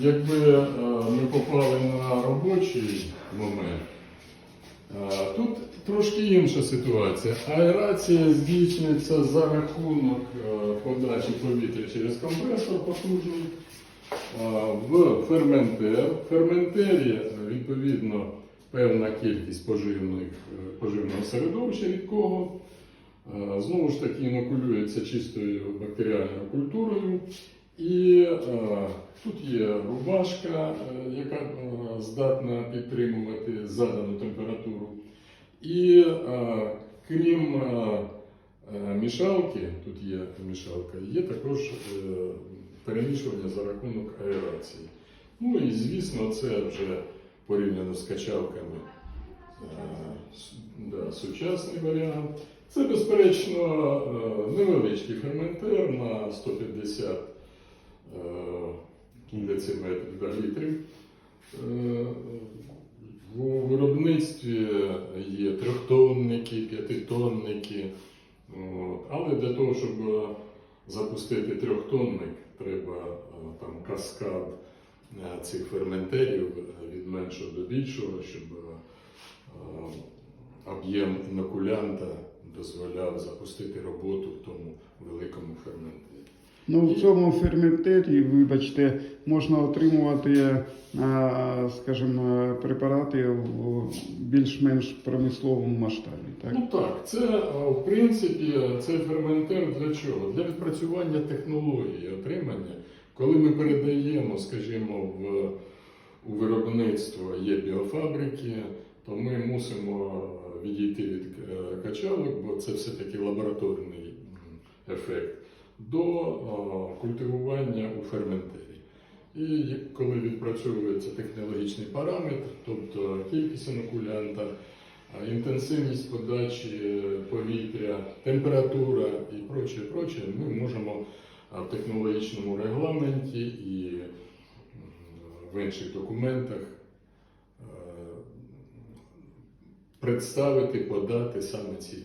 якби е, ми попали на робочий момент, е, тут трошки інша ситуація. Аерація здійснюється за рахунок е, подачі повітря через компресор потужний в ферментер. В ферментері відповідно певна кількість поживних, поживного середовища рідкого. Знову ж таки інокулюється чистою бактеріальною культурою. І е, тут є рубашка, е, яка е, здатна підтримувати задану температуру. І крім мішалки, тут є мішалка, є також перемішування за рахунок аерації. Ну і звісно, це вже порівняно з качалками да, сучасний варіант. Це, безперечно, невеличкий ферментер на 150 е, дециметрів да, літрів. Е, У виробництві є трьохтонники, п'ятитонники. Але для того, щоб е, запустити трьохтонник, треба е, там каскад е, цих ферментерів е, від меншого до більшого, щоб е, об'єм інокулянта дозволяв запустити роботу в тому великому ферментері. Ну, в цьому ферментері, вибачте, можна отримувати, скажімо, препарати в більш-менш промисловому масштабі. Так? Ну так, це е, в принципі цей ферментер для чого? Для відпрацювання технології отримання. Коли ми передаємо, скажімо, в, у виробництво є біофабрики, то ми мусимо відійти від е, качалок, бо це все-таки лабораторний ефект, до е, культивування у ферментері. І коли відпрацьовується технологічний параметр, тобто кількість інокулянта, інтенсивність подачі повітря, температура і проче, проче, ми можемо в технологічному регламенті і в інших документах е, представити, подати саме ці